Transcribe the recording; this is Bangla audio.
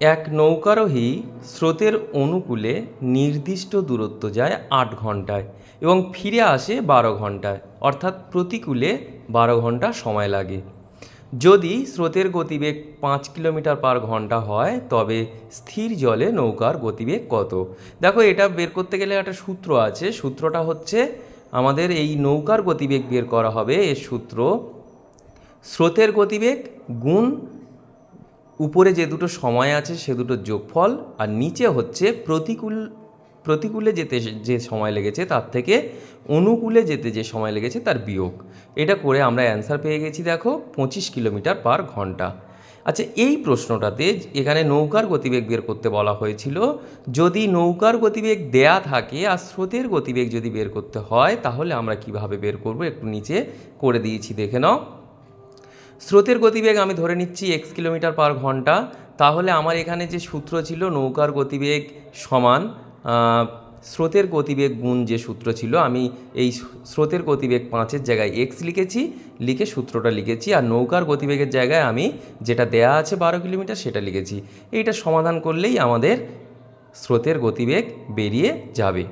এক নৌকারোহী স্রোতের অনুকূলে নির্দিষ্ট দূরত্ব যায় আট ঘন্টায় এবং ফিরে আসে বারো ঘন্টায় অর্থাৎ প্রতিকূলে বারো ঘণ্টা সময় লাগে। যদি স্রোতের গতিবেগ পাঁচ কিলোমিটার পার ঘণ্টা হয়, তবে স্থির জলে নৌকার গতিবেগ কত? দেখো, এটা বের করতে গেলে একটা সূত্র আছে। সূত্রটা হচ্ছে, আমাদের এই নৌকার গতিবেগ বের করা হবে এর সূত্র স্রোতের গতিবেগ গুণ উপরে যে দুটো সময় আছে, সে দুটো যোগফল, আর নিচে হচ্ছে প্রতিকূল, প্রতিকূলে যেতে যে সময় লেগেছে, তার থেকে অনুকূলে যেতে যে সময় লেগেছে, তার বিয়োগ। এটা করে আমরা অ্যান্সার পেয়ে গেছি, দেখো, পঁচিশ কিলোমিটার পার ঘণ্টা। আচ্ছা এই প্রশ্নটাতে এখানে নৌকার গতিবেগ বের করতে বলা হয়েছিল। যদি নৌকার গতিবেগ দেয়া থাকে, আর স্রোতের গতিবেগ যদি বের করতে হয়, তাহলে আমরা কীভাবে বের করব? একটু নিচে করে দিয়েছি, দেখে নাও। স্রোতের গতিবেগ আমি ধরে নিচ্ছি এক্স কিলোমিটার পার ঘণ্টা। তাহলে আমার এখানে যে সূত্র ছিল, নৌকার গতিবেগ সমান স্রোতের গতিবেগ গুণ যে সূত্র ছিল, আমি এই স্রোতের গতিবেগ পাঁচের জায়গায় এক্স লিখেছি, লিখে সূত্রটা লিখেছি, আর নৌকার গতিবেগের জায়গায় আমি যেটা দেয়া আছে বারো কিলোমিটার সেটা লিখেছি। এইটা সমাধান করলেই আমাদের স্রোতের গতিবেগ বেরিয়ে যাবে।